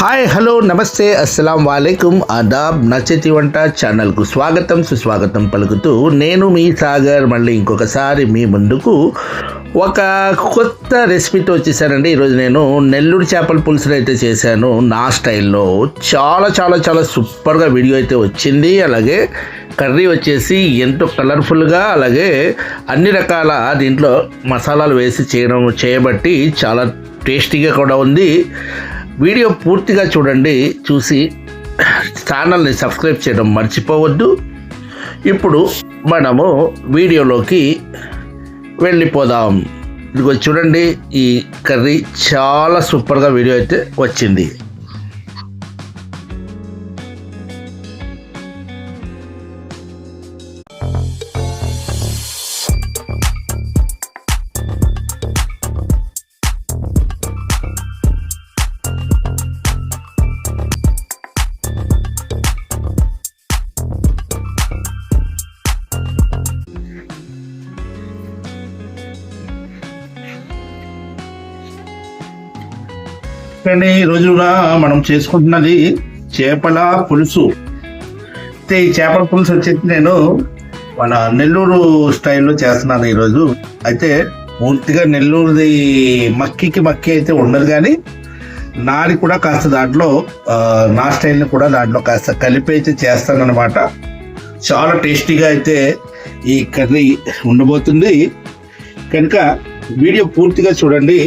Hi hello నమస్తే అస్సలం వాలేకుమ్ ఆదాబ్ నచ్చతి వంట ఛానల్కు స్వాగతం సుస్వాగతం పలుకుతూ నేను మీ సాగర్. మళ్ళీ ఇంకొకసారి మీ ముందుకు ఒక కొత్త రెసిపీతో వచ్చేసానండి. ఈరోజు నేను నెల్లూరు చేపల పులుసులు అయితే చేశాను. నా స్టైల్లో చాలా చాలా చాలా సూపర్గా వీడియో అయితే వచ్చింది. అలాగే కర్రీ వచ్చేసి ఎంతో కలర్ఫుల్గా అలాగే అన్ని రకాల దీంట్లో మసాలాలు వేసి చేయడం చేయబట్టి చాలా టేస్టీగా కూడా ఉంది. వీడియో పూర్తిగా చూడండి చూసి ఛానల్ని సబ్స్క్రైబ్ చేయడం మర్చిపోవద్దు. ఇప్పుడు మనము వీడియోలోకి వెళ్ళిపోదాం. ఇదిగో చూడండి ఈ కర్రీ చాలా సూపర్గా వీడియో అయితే వచ్చింది. కానీ ఈ రోజున మనం చేసుకుంటున్నది చేపల పులుసు. అయితే ఈ చేపల పులుసు వచ్చేసి నేను మన నెల్లూరు స్టైల్లో చేస్తున్నాను ఈరోజు. అయితే పూర్తిగా నెల్లూరుది మక్కికి మక్కి అయితే ఉండదు కానీ నాది కూడా కాస్త దాంట్లో నా స్టైల్ని కూడా దాంట్లో కాస్త కలిపి అయితే చేస్తానన్నమాట. చాలా టేస్టీగా అయితే ఈ కర్రీ ఉండబోతుంది. కనుక వీడియో పూర్తిగా చూడండి.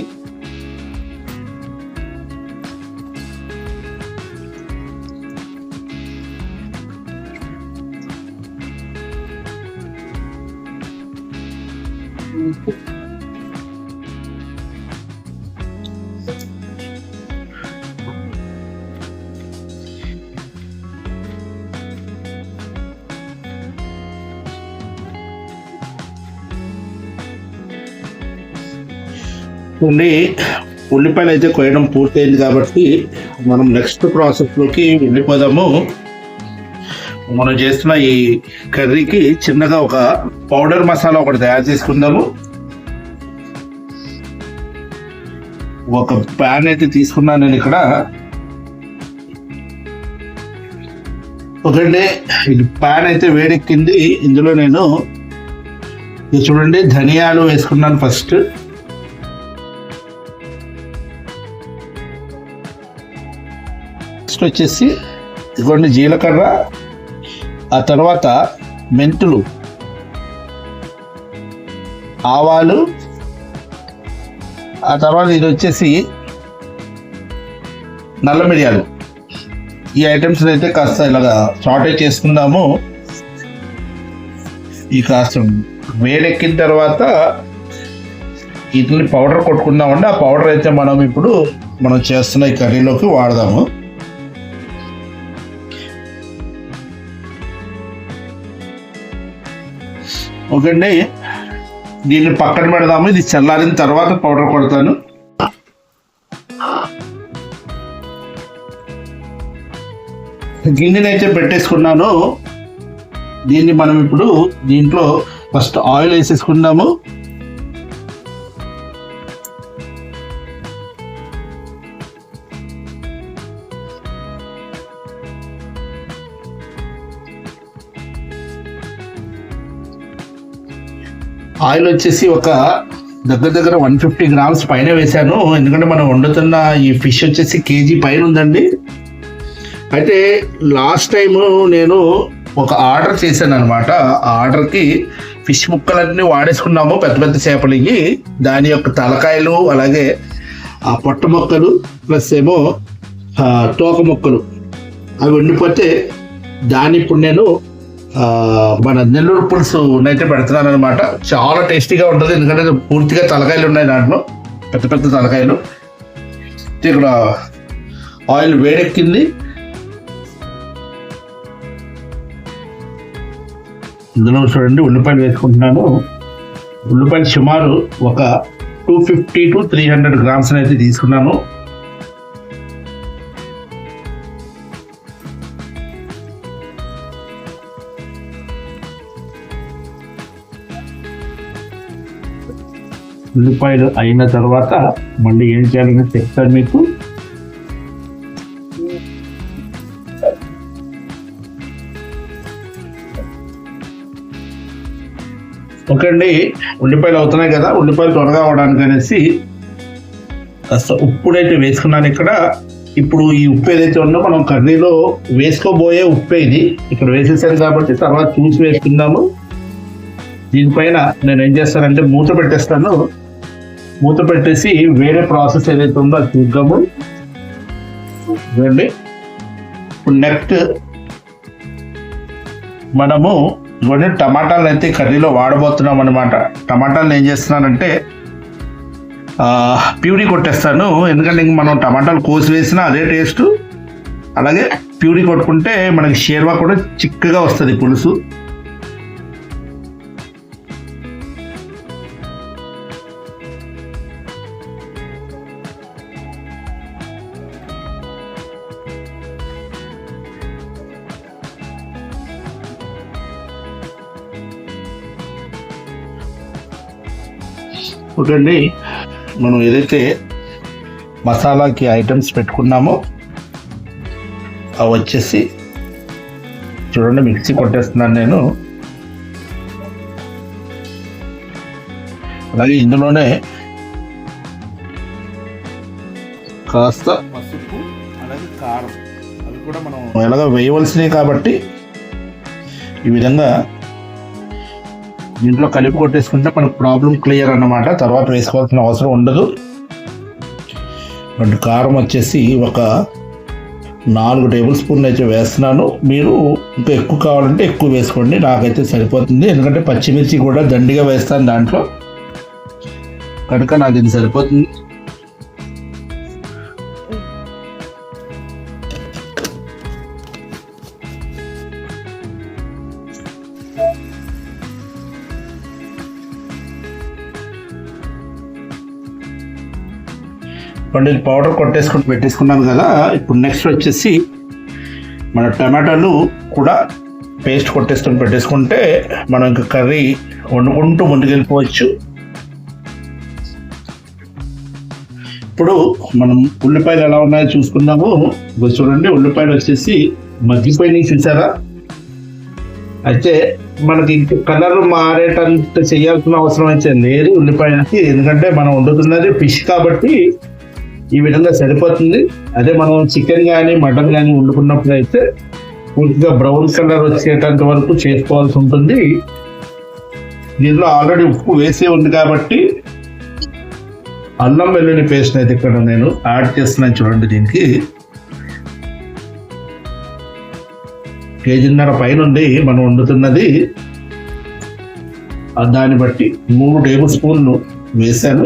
ఉండి ఉల్లిపాయలు అయితే కోయడం పూర్తయింది కాబట్టి మనం నెక్స్ట్ ప్రాసెస్లోకి వెళ్ళిపోదాము. మనం చేస్తున్న ఈ కర్రీకి చిన్నగా ఒక పౌడర్ మసాలా ఒకటి తయారు చేసుకుందాము. ఒక ప్యాన్ అయితే తీసుకున్నాను నేను ఇక్కడ. ఒకటి ఇది ప్యాన్ అయితే వేడెక్కింది. ఇందులో నేను ఇది చూడండి ధనియాలు వేసుకున్నాను ఫస్ట్ నెక్స్ట్ వచ్చేసి ఇవ్వండి జీలకర్ర ఆ తర్వాత మెంతులు ఆవాలు ఆ తర్వాత ఇది వచ్చేసి నల్ల మిరియాలు. ఈ ఐటమ్స్ అయితే కాస్త ఇలాగా షార్టేజ్ చేసుకుందాము. ఈ కాస్త వేడెక్కిన తర్వాత వీటిని పౌడర్ కొట్టుకుందామండి. ఆ పౌడర్ అయితే మనం ఇప్పుడు మనం చేస్తున్న ఈ కర్రీలోకి వాడదాము. ఓకే అండి దీన్ని పక్కన పెడదాము ఇది చల్లారిన తర్వాత పౌడర్ కొడతాను. గిన్నెని అయితే పెట్టేసుకున్నాను. దీన్ని మనం ఇప్పుడు దీంట్లో ఫస్ట్ ఆయిల్ వేసేసుకుందాము. ఆయిల్ వచ్చేసి ఒక దగ్గర దగ్గర వన్ ఫిఫ్టీ గ్రామ్స్ పైన వేశాను. ఎందుకంటే మనం వండుతున్న ఈ ఫిష్ వచ్చేసి కేజీ పైన ఉందండి. అయితే లాస్ట్ టైము నేను ఒక ఆర్డర్ చేశాను అనమాట ఆ ఆర్డర్కి ఫిష్ ముక్కలన్నీ వాడేసుకున్నాము పెద్ద పెద్ద చేపలకి దాని యొక్క తలకాయలు అలాగే ఆ పొట్ట మొక్కలు ప్లస్ ఏమో తోక మొక్కలు. అవి వండిపోతే దాన్ని ఇప్పుడు నేను మన నెల్లూరు పులుసు అయితే పెడుతున్నాను అనమాట చాలా టేస్టీగా ఉంటుంది ఎందుకంటే పూర్తిగా తలకాయలు ఉన్నాయి దాంట్లో. పెద్ద పెద్ద తలకాయలు. ఇక్కడ ఆయిల్ వేడెక్కింది. ఇందులో చూడండి ఉల్లిపాయలు వేసుకుంటున్నాను. ఉల్లిపాయలు సుమారు ఒక two fifty to three hundred grams అయితే తీసుకున్నాను. ఉల్లిపాయలు అయిన తర్వాత మళ్ళీ ఏం చేయాలని చెప్తాను మీకు. ఓకే అండి ఉల్లిపాయలు అవుతున్నాయి కదా ఉల్లిపాయలు త్వరగా అవడానికి అనేసి కాస్త ఉప్పుడైతే వేసుకున్నాను ఇక్కడ. ఇప్పుడు ఈ ఉప్పు ఏదైతే ఉందో మనం కర్రీలో వేసుకోబోయే ఉప్పు ఇది. ఇక్కడ వేసేసాను కాబట్టి తర్వాత చూసి వేసుకుందాము. దీనిపైన నేను ఏం చేస్తానంటే మూత పెట్టేస్తాను. మూత పెట్టేసి వేరే ప్రాసెస్ ఏదైతే ఉందో అది చూద్దాము. చూడండి. ఇప్పుడు నెక్స్ట్ మనము ఇవన్నీ టమాటాలు అయితే కర్రీలో వాడబోతున్నాం అనమాట టమాటాలు ఏం చేస్తున్నానంటే ప్యూరీ కొట్టేస్తాను. ఎందుకంటే ఇంక మనం టమాటాలు కోసి వేసినా అదే టేస్ట్. అలాగే ప్యూరీ కొట్టుకుంటే మనకి షేర్వా కూడా చిక్కగా వస్తుంది పులుసు. అండి మనం ఏదైతే మసాలాకి ఐటమ్స్ పెట్టుకున్నామో అవి వచ్చేసి చూడండి మిక్సీ కొట్టేస్తున్నాను నేను. అలాగే ఇందులోనే కాస్త పసుపు అలాగే కారం. అవి కూడా మనం ఎలాగ వేయవలసినవి కాబట్టి ఈ విధంగా దీంట్లో కలిపి కొట్టేసుకుంటే మనకు ప్రాబ్లం క్లియర్ అన్నమాట. తర్వాత వేసుకోవాల్సిన అవసరం ఉండదు. అంటే కారం వచ్చేసి ఒక నాలుగు టేబుల్ స్పూన్లు అయితే వేస్తున్నాను. మీరు ఇంకా ఎక్కువ కావాలంటే ఎక్కువ వేసుకోండి. నాకైతే సరిపోతుంది. ఎందుకంటే పచ్చిమిర్చి కూడా దండిగా వేస్తాను దాంట్లో. కనుక నాకు ఇది సరిపోతుంది. ఇప్పుడు పౌడర్ కొట్టేసుకుని పెట్టేసుకున్నాను కదా. ఇప్పుడు నెక్స్ట్ వచ్చేసి మన టమాటాలు కూడా పేస్ట్ కొట్టేసుకొని పెట్టేసుకుంటే మనం ఇంకా కర్రీ వండుకుంటూ ముందుకెళ్ళిపోవచ్చు. ఇప్పుడు మనం ఉల్లిపాయలు ఎలా ఉన్నాయో చూసుకుందాము. ఇప్పుడు చూడండి ఉల్లిపాయలు వచ్చేసి మగ్గిపోయినాయి చూసారా? అయితే మనకి కలర్ మారేటంత చేయాల్సిన అవసరం అయితే లేదు ఉల్లిపాయలకి ఎందుకంటే మనం వండుతున్నది ఫిష్ కాబట్టి ఈ విధంగా సరిపోతుంది. అదే మనం చికెన్ కానీ మటన్ కానీ వండుకున్నప్పుడు అయితే పూర్తిగా బ్రౌన్ కలర్ వచ్చేటంత వరకు చేసుకోవాల్సి ఉంటుంది. దీనిలో ఆల్రెడీ ఉప్పు వేసే ఉంది కాబట్టి అల్లం వెల్లుల్లి పేస్ట్ అయితే ఇక్కడ నేను యాడ్ చేస్తున్నాను చూడండి దీనికి. కేజీన్నర పైన ఉంది మనం వండుతున్నది. దాన్ని బట్టి మూడు టేబుల్ స్పూన్లు వేసాను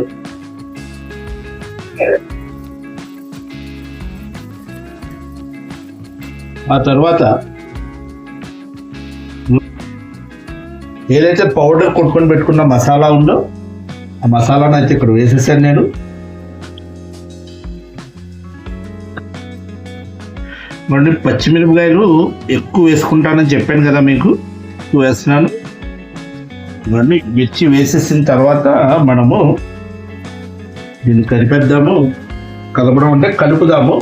ఆ తర్వాత ఏదైతే పౌడర్ కొట్టుకొని పెట్టుకున్న మసాలా ఉందో ఆ మసాలాను అయితే ఇక్కడ వేసేసాను నేను. మళ్ళీ పచ్చిమిరపకాయలు ఎక్కువ వేసుకుంటానని చెప్పాను కదా మీకు ఎక్కువ వేస్తున్నాను. ఇవన్నీ మిర్చి వేసేసిన తర్వాత మనము దీన్ని కలిపేద్దాము కలపడం అంటే కలుపుదాము.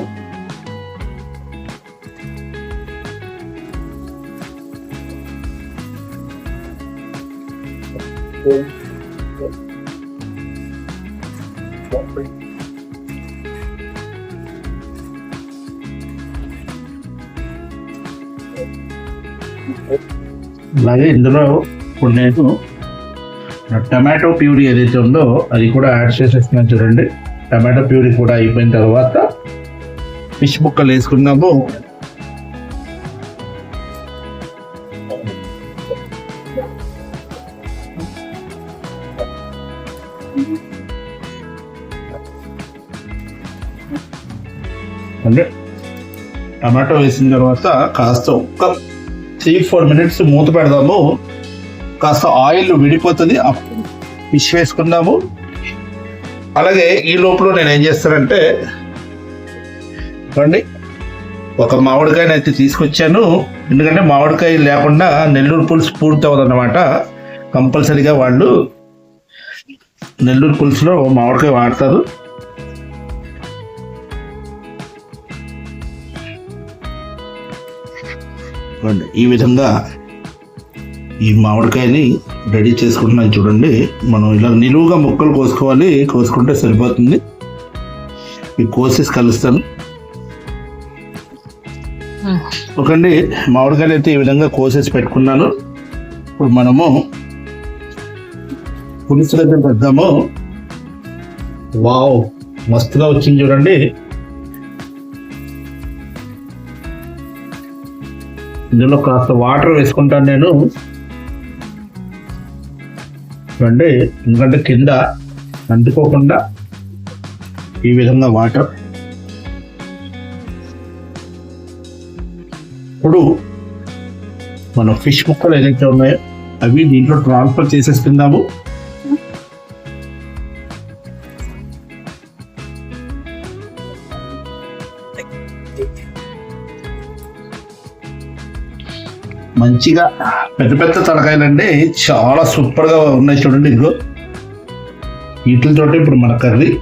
అలాగే ఇందులో ఇప్పుడు నేను టమాటో ప్యూరీ ఏదైతే ఉందో అది కూడా యాడ్ చేసేస్తున్నాను చూడండి. టమాటో ప్యూరీ కూడా అయిపోయిన తర్వాత ఫిష్ ముక్కలు వేసుకున్నాము అంటే టమాటో వేసిన తర్వాత కాస్త ఒక్క త్రీ ఫోర్ మినిట్స్ మూత పెడదాము. కాస్త ఆయిల్ విడిపోతుంది. అప్పుడు ఫిష్ వేసుకుందాము. అలాగే ఈ లోపల నేను ఏం చేస్తానంటే చూడండి ఒక మామిడికాయని అయితే తీసుకొచ్చాను. ఎందుకంటే మామిడికాయ లేకుండా నెల్లూరు పులుసు పూర్తి అవ్వదన్నమాట కంపల్సరీగా వాళ్ళు నెల్లూరు పులుసులో మామిడికాయ వాడతారు. చూడండి, ఈ విధంగా ఈ మామిడికాయని రెడీ చేసుకుంటున్నాను చూడండి. మనం ఇలా నిలువుగా ముక్కలు కోసుకోవాలి. కోసుకుంటే సరిపోతుంది. ఈ కోసేసి కలుస్తాను. ఒకండి మామిడికాయలు అయితే ఈ విధంగా కోసేసి పెట్టుకున్నాను. ఇప్పుడు మనము పులుసు దగ్గర పెద్దాము వావ్ మస్తుగా వచ్చింది చూడండి. ఇందులో కాస్త వాటర్ వేసుకుంటాను నేను. అంటే ఎందుకంటే కింద అందుకోకుండా ఈ విధంగా వాటర్. ఇప్పుడు మన ఫిష్ ముక్కలు ఏదైతే ఉన్నాయో అవి దీంట్లో ట్రాన్స్ఫర్ చేసేసుకుందాము. మంచిగా పెద్ద పెద్ద తలకాయలండి. చాలా సూపర్గా ఉన్నాయి చూడండి ఇదిగో. వీటితోటి ఇప్పుడు మన కర్రీ.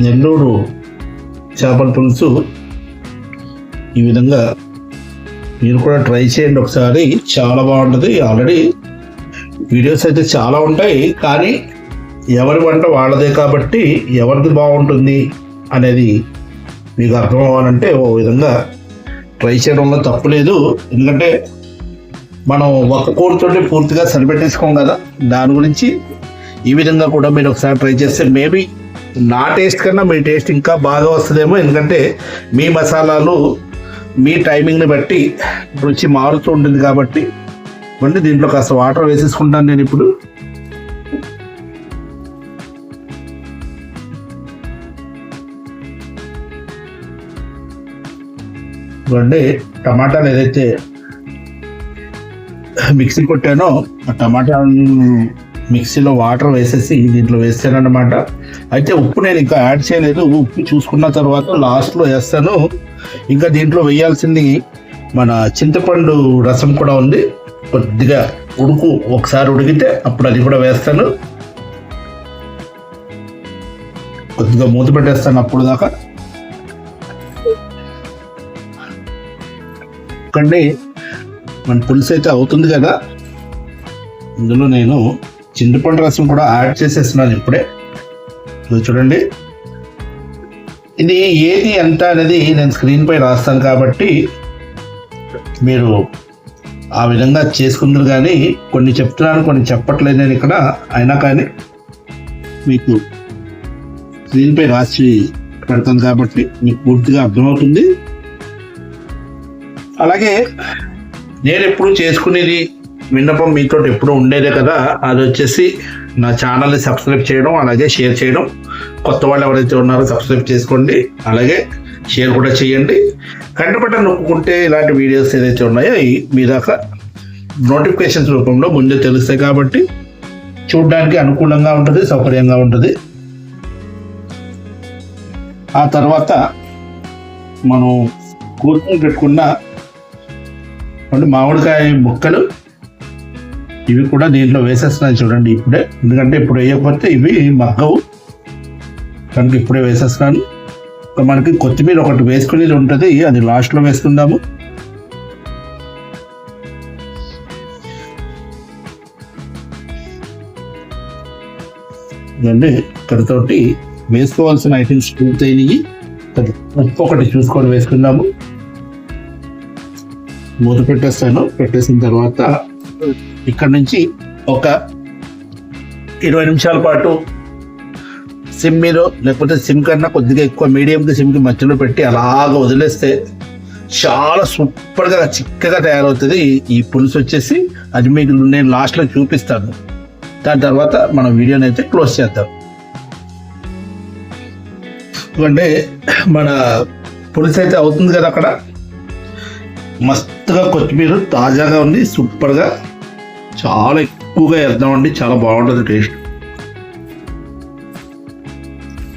నెల్లూరు చేపల పులుసు. ఈ విధంగా మీరు కూడా ట్రై చేయండి ఒకసారి. చాలా బాగుంటుంది. ఆల్రెడీ వీడియోస్ అయితే చాలా ఉంటాయి. కానీ ఎవరి వంట వాళ్ళదే కాబట్టి ఎవరిది బాగుంటుంది అనేది మీకు అర్థం అవ్వాలంటే ఓ విధంగా ట్రై చేయడంలో తప్పులేదు ఎందుకంటే మనం ఒక కూరతోటి పూర్తిగా సరిపెట్టేసుకోం కదా. దాని గురించి ఈ విధంగా కూడా మీరు ఒకసారి ట్రై చేస్తే మేబీ నా టేస్ట్ కన్నా మీ టేస్ట్ ఇంకా బాగా వస్తుందేమో. ఎందుకంటే మీ మసాలాలు మీ టైమింగ్ని బట్టి రుచి మారుతూ ఉంటుంది కాబట్టి. మళ్ళీ దీంట్లో కాస్త వాటర్ వేసేసుకుంటాను నేను ఇప్పుడు. ఇవ్వండి. టమాటాలు ఏదైతే మిక్సీ కొట్టానో ఆ టమాటా మిక్సీలో వాటర్ వేసేసి దీంట్లో వేస్తానన్నమాట. అయితే ఉప్పు నేను ఇంకా యాడ్ చేయలేదు. ఉప్పు చూసుకున్న తర్వాత లాస్ట్లో వేస్తాను. ఇంకా దీంట్లో వేయాల్సింది మన చింతపండు రసం కూడా ఉంది. కొద్దిగా ఉడుకు ఒకసారి ఉడికితే అప్పుడు అది కూడా వేస్తాను. కొద్దిగా మూత పెట్టేస్తాను అప్పుడు దాకా. కండి మన పులుసు అయితే అవుతుంది కదా. ఇందులో నేను చింతపండు రసం కూడా యాడ్ చేసేస్తున్నాను ఇప్పుడే. చూడండి. ఇది ఏది ఎంత అనేది నేను స్క్రీన్ పై రాస్తాను కాబట్టి మీరు ఆ విధంగా చేసుకుందరు కానీ కొన్ని చెప్తున్నాను కొన్ని చెప్పట్లేదు నేను ఇక్కడ. అయినా కానీ మీకు స్క్రీన్ పై రాసి పెడతాను కాబట్టి మీకు పూర్తిగా అర్థమవుతుంది. అలాగే నేను ఎప్పుడు చేసుకునేది విన్నపం మీతో ఎప్పుడు ఉండేదే కదా. అది వచ్చేసి నా ఛానల్ని సబ్స్క్రైబ్ చేయడం అలాగే షేర్ చేయడం. కొత్త వాళ్ళు ఎవరైతే ఉన్నారో సబ్స్క్రైబ్ చేసుకోండి అలాగే షేర్ కూడా చేయండి. కంటపట్ట నొక్కుంటే ఇలాంటి వీడియోస్ ఏదైతే ఉన్నాయో అవి మీ దాకా నోటిఫికేషన్స్ రూపంలో ముందే తెలుస్తాయి కాబట్టి చూడడానికి అనుకూలంగా ఉంటుంది సౌకర్యంగా ఉంటుంది. ఆ తర్వాత మనం కూర్చొని పెట్టుకున్న అంటే మామిడికాయ ముక్కలు. ఇవి కూడా దీంట్లో వేసేస్తున్నాను చూడండి ఇప్పుడే. ఎందుకంటే ఇప్పుడు వేయకపోతే ఇవి మగ్గవు. కనుక ఇప్పుడే వేసేస్తున్నాను మనకి కొత్తిమీర ఒకటి వేసుకునేది ఉంటుంది. అది లాస్ట్లో వేసుకుందాము. ఇదండి ఇక్కడతోటి వేసుకోవాల్సిన ఐటమ్స్ పూర్తయినాయి. ఉప్పు ఒకటి చూసుకొని వేసుకుందాము. మూత పెట్టేస్తాను. పెట్టేసిన తర్వాత ఇక్కడ నుంచి ఒక ఇరవై నిమిషాల పాటు సిమ్ మీద లేకపోతే సిమ్ కన్నా కొద్దిగా ఎక్కువ మీడియంకి సిమ్కి మధ్యలో పెట్టి అలాగ వదిలేస్తే చాలా సూపర్గా చిక్కగా తయారవుతుంది. ఈ పులుసు వచ్చేసి అది మీకు నేను లాస్ట్లో చూపిస్తాను. దాని తర్వాత మనం వీడియోని అయితే క్లోజ్ చేద్దాం. ఎందుకంటే మన పులుసు అయితే అవుతుంది కదా అక్కడ? మస్తుగా కొత్తిమీర తాజాగా ఉంది సూపర్గా. చాలా ఎక్కువగా వేద్దామండి చాలా బాగుంటుంది టేస్ట్.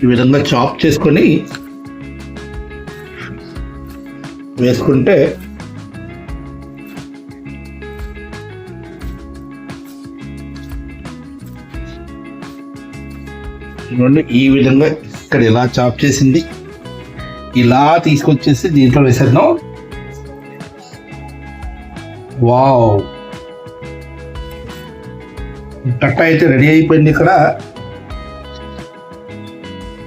ఈ విధంగా చాప్ చేసుకొని వేసుకుంటే ఇవ్వండి ఈ విధంగా ఇక్కడ ఇలా చాప్ చేసింది. ఇలా తీసుకొచ్చేసి దీంట్లో వేసేద్దాం. వావ్. కట్ట అయితే రెడీ అయిపోయింది ఇక్కడ.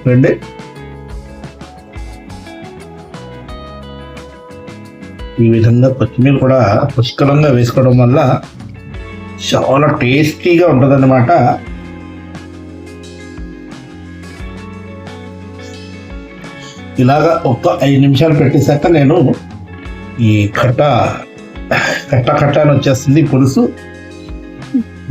రండి. ఈ విధంగా కొత్తిమీర కూడా పుష్కలంగా వేసుకోవడం వల్ల చాలా టేస్టీగా ఉంటుందన్నమాట. ఇలాగా ఒక ఐదు నిమిషాలు పెట్టేశాక నేను ఈ కట్ట కట్ట కట్ట అని వచ్చేస్తుంది పులుసు.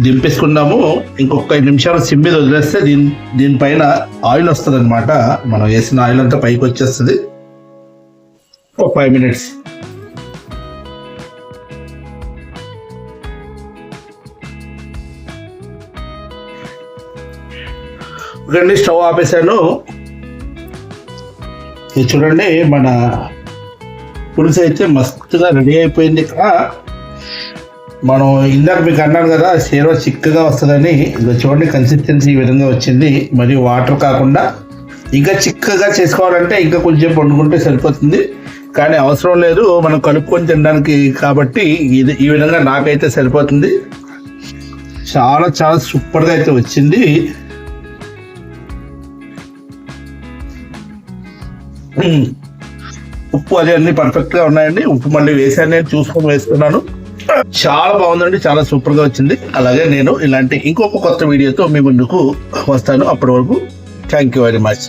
దింపేసుకున్నాము ఇంకొక ఐదు నిమిషాలు సిమ్ మీద వదిలేస్తే దీని దీనిపైన ఆయిల్ వస్తుంది అనమాట మనం వేసిన ఆయిల్ అంతా పైకి వచ్చేస్తుంది. ఒక ఫైవ్ మినిట్స్. రెండు స్టవ్ ఆపేసాను ఇది చూడండి మన పులుసు అయితే మస్తుగా రెడీ అయిపోయింది. ఇక్కడ మనం ఇందాక మీకు అన్నాను కదా సేవ చిక్కగా వస్తుందని. ఇది చూడండి కన్సిస్టెన్సీ ఈ విధంగా వచ్చింది. మరియు వాటర్ కాకుండా ఇంకా చిక్కగా చేసుకోవాలంటే ఇంకా కొంచెం వండుకుంటే సరిపోతుంది. కానీ అవసరం లేదు మనం కలుపుకొని తినడానికి కాబట్టి ఇది ఈ విధంగా నాకైతే సరిపోతుంది. చాలా చాలా సూపర్గా అయితే వచ్చింది. ఉప్పు అది అన్ని పర్ఫెక్ట్గా ఉన్నాయండి. ఉప్పు మళ్ళీ వేసాను నేను చూసుకొని వేసుకున్నాను. చాలా బాగుందండి చాలా సూపర్గా వచ్చింది. అలాగే నేను ఇలాంటి ఇంకొక కొత్త వీడియోతో మీ ముందుకు వస్తాను. అప్పటి వరకు థ్యాంక్ యూ వెరీ మచ్